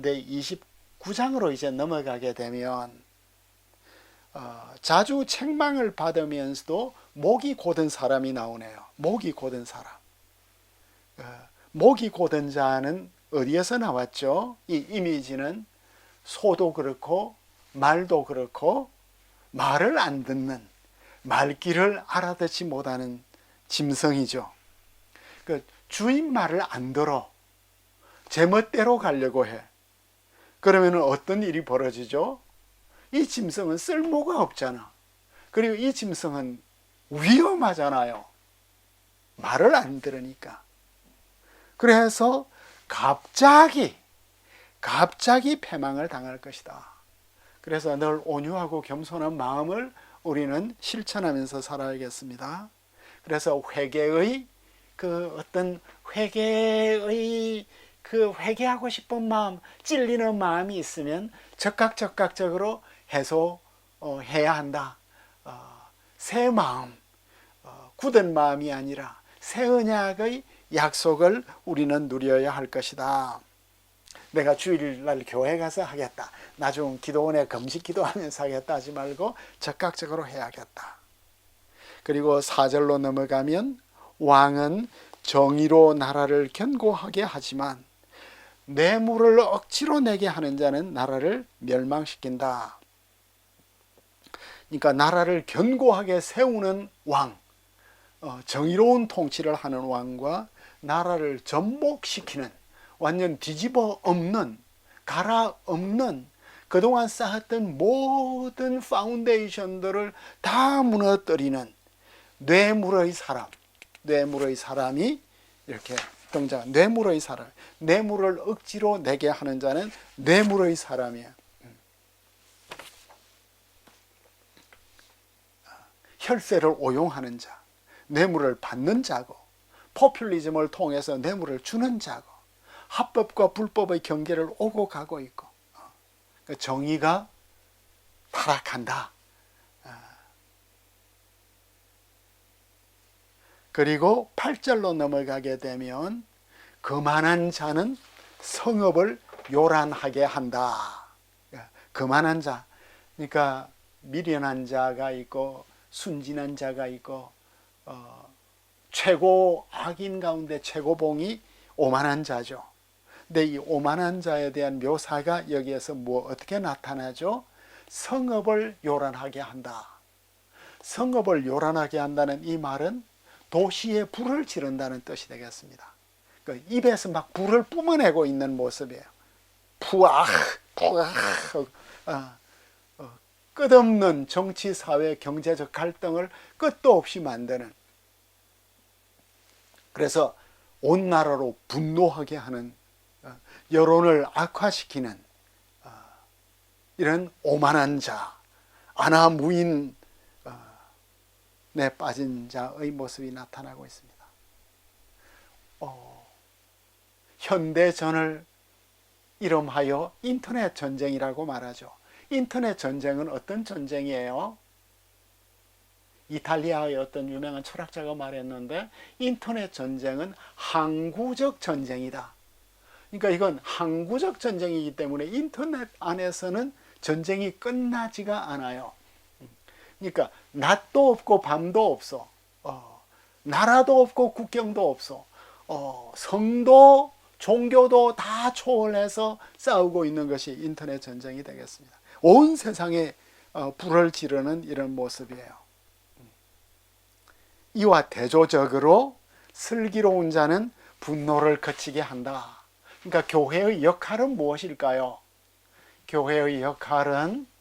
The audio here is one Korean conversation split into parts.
근데 29장으로 이제 넘어가게 되면 어, 자주 책망을 받으면서도 목이 고든 사람이 나오네요. 목이 고든 사람. 어, 목이 고든 자는 어디에서 나왔죠? 이 이미지는 소도 그렇고 말도 그렇고 말을 안 듣는 말귀를 알아듣지 못하는 짐승이죠. 그 주인 말을 안 들어 제멋대로 가려고 해. 그러면 어떤 일이 벌어지죠? 이 짐승은 쓸모가 없잖아. 그리고 이 짐승은 위험하잖아요. 말을 안 들으니까. 그래서 갑자기, 갑자기 패망을 당할 것이다. 그래서 늘 온유하고 겸손한 마음을 우리는 실천하면서 살아야겠습니다. 그래서 회개의 그 어떤 회개의 그 회개하고 싶은 마음, 찔리는 마음이 있으면 적각 적각적으로 해소해야 한다. 어, 새 마음, 어, 굳은 마음이 아니라 새 언약의 약속을 우리는 누려야 할 것이다. 내가 주일날 교회 가서 하겠다. 나중 기도원에 금식 기도하면서 하겠다 하지 말고 적극적으로 해야겠다. 그리고 사절로 넘어가면 왕은 정의로 나라를 견고하게 하지만 뇌물을 억지로 내게 하는 자는 나라를 멸망시킨다. 그러니까 나라를 견고하게 세우는 왕, 어, 정의로운 통치를 하는 왕과 나라를 전복시키는 완전 뒤집어 엎는 갈아 엎는 그동안 쌓았던 모든 파운데이션들을 다 무너뜨리는 뇌물의 사람, 뇌물의 사람이 이렇게 등장. 뇌물의 사람, 뇌물을 억지로 내게 하는 자는 뇌물의 사람이야. 혈세를 오용하는 자, 뇌물을 받는 자고, 포퓰리즘을 통해서 뇌물을 주는 자고, 합법과 불법의 경계를 오고 가고 있고, 그 정의가 타락한다. 그리고 8절로 넘어가게 되면 그만한 자는 성읍을 요란하게 한다. 그만한 자. 그러니까 미련한 자가 있고 순진한 자가 있고 어, 최고 악인 가운데 최고봉이 오만한 자죠. 근데 이 오만한 자에 대한 묘사가 여기에서 뭐 어떻게 나타나죠? 성읍을 요란하게 한다. 성읍을 요란하게 한다는 이 말은 도시에 불을 지른다는 뜻이 되겠습니다. 그 입에서 막 불을 뿜어내고 있는 모습이에요. 푸악, 푸악, 어, 어, 끝없는 정치, 사회, 경제적 갈등을 끝도 없이 만드는. 그래서 온 나라로 분노하게 하는 어, 여론을 악화시키는 어, 이런 오만한 자, 아나무인 내 빠진 자의 모습이 나타나고 있습니다. 어, 현대전을 이름하여 인터넷 전쟁이라고 말하죠. 인터넷 전쟁은 어떤 전쟁이에요? 이탈리아의 어떤 유명한 철학자가 말했는데 인터넷 전쟁은 항구적 전쟁이다. 그러니까 이건 항구적 전쟁이기 때문에 인터넷 안에서는 전쟁이 끝나지가 않아요. 그러니까 낮도 없고 밤도 없어. 어, 나라도 없고 국경도 없어. 어, 성도 종교도 다 초월해서 싸우고 있는 것이 인터넷 전쟁이 되겠습니다. 온 세상에 어, 불을 지르는 이런 모습이에요. 이와 대조적으로 슬기로운 자는 분노를 거치게 한다. 그러니까 교회의 역할은 무엇일까요? 교회의 역할은 어,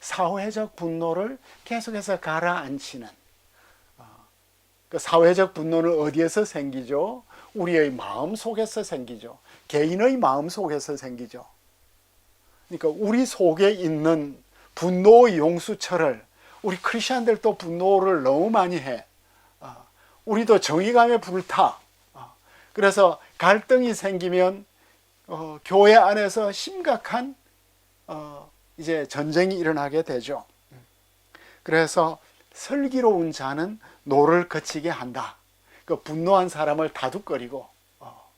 사회적 분노를 계속해서 가라앉히는 그 사회적 분노는 어디에서 생기죠? 우리의 마음 속에서 생기죠. 개인의 마음 속에서 생기죠. 그러니까 우리 속에 있는 분노의 용수철을 우리 크리스천들도 분노를 너무 많이 해. 우리도 정의감에 불타. 그래서 갈등이 생기면 어, 교회 안에서 심각한 어, 이제 전쟁이 일어나게 되죠. 그래서 슬기로운 자는 노를 거치게 한다. 그 분노한 사람을 다독거리고 어,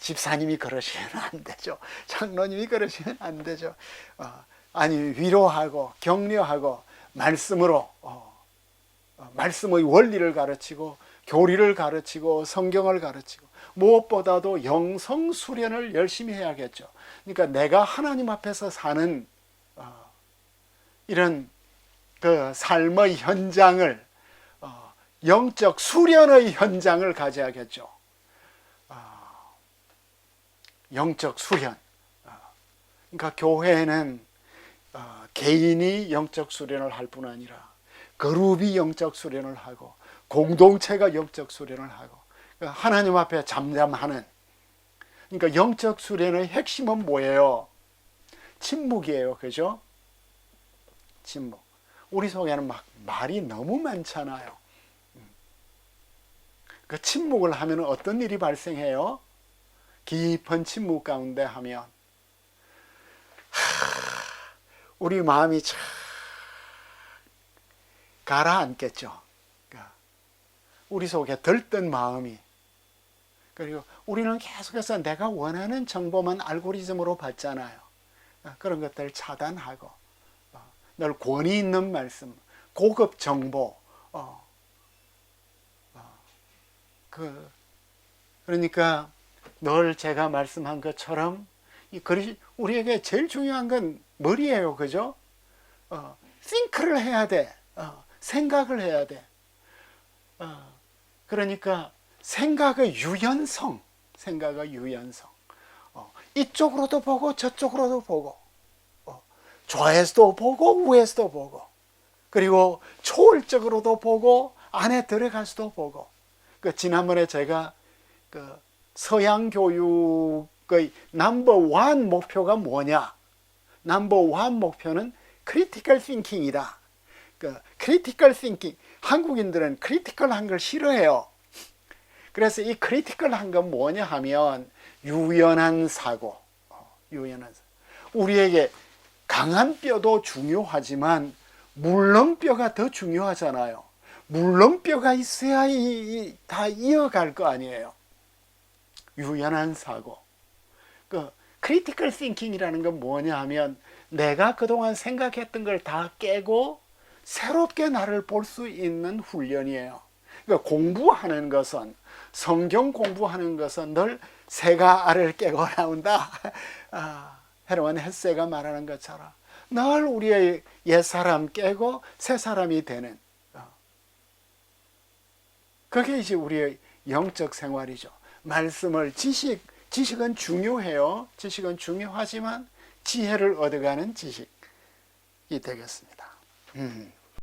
집사님이 그러시면 안 되죠. 장로님이 그러시면 안 되죠. 어, 아니 위로하고 격려하고 말씀으로 어, 어, 말씀의 원리를 가르치고 교리를 가르치고 성경을 가르치고 무엇보다도 영성 수련을 열심히 해야겠죠. 그러니까 내가 하나님 앞에서 사는 어, 이런 그 삶의 현장을 어, 영적 수련의 현장을 가져야겠죠. 어, 영적 수련. 어, 그러니까 교회는 어, 개인이 영적 수련을 할 뿐 아니라 그룹이 영적 수련을 하고 공동체가 영적 수련을 하고 그러니까 하나님 앞에 잠잠하는 그러니까 영적 수련의 핵심은 뭐예요? 침묵이에요. 그죠? 침묵. 우리 속에는 막 말이 너무 많잖아요. 음. 그 침묵을 하면 어떤 일이 발생해요? 깊은 침묵 가운데 하면 하, 우리 마음이 참 가라앉겠죠. 그러니까 우리 속에 들뜬 마음이 그리고 우리는 계속해서 내가 원하는 정보만 알고리즘으로 받잖아요. 그런 것들 차단하고 어, 늘 권위 있는 말씀, 고급 정보, 어, 어, 그 그러니까 늘 제가 말씀한 것처럼 이 그리 우리에게 제일 중요한 건 머리예요, 그죠? 어, think를 해야 돼, 어, 생각을 해야 돼. 어, 그러니까 생각의 유연성, 생각의 유연성. 어, 이쪽으로도 보고 저쪽으로도 보고, 어, 좌에서도 보고 우에서도 보고, 그리고 초월적으로도 보고 안에 들어가서도 보고. 그 지난번에 제가 그 서양 교육의 넘버 원 목표가 뭐냐? 넘버 원 목표는 크리티컬 띵킹이다. 그 크리티컬 띵킹 한국인들은 크리티컬한 걸 싫어해요. 그래서 이 크리티컬한 건 뭐냐 하면 유연한 사고, 어, 유연한 사고. 우리에게 강한 뼈도 중요하지만 물렁 뼈가 더 중요하잖아요. 물렁 뼈가 있어야 이, 이, 다 이어갈 거 아니에요. 유연한 사고. 그 크리티컬 띵킹이라는 건 뭐냐 하면 내가 그동안 생각했던 걸 다 깨고 새롭게 나를 볼 수 있는 훈련이에요. 그러니까 공부하는 것은 성경 공부하는 것은 늘 새가 알을 깨고 나온다. 아, 헤르만 헤세가 말하는 것처럼 늘 우리의 옛 사람 깨고 새 사람이 되는 어. 그게 이제 우리의 영적 생활이죠. 말씀을 지식 지식은 중요해요. 지식은 중요하지만 지혜를 얻어가는 지식이 되겠습니다. 음.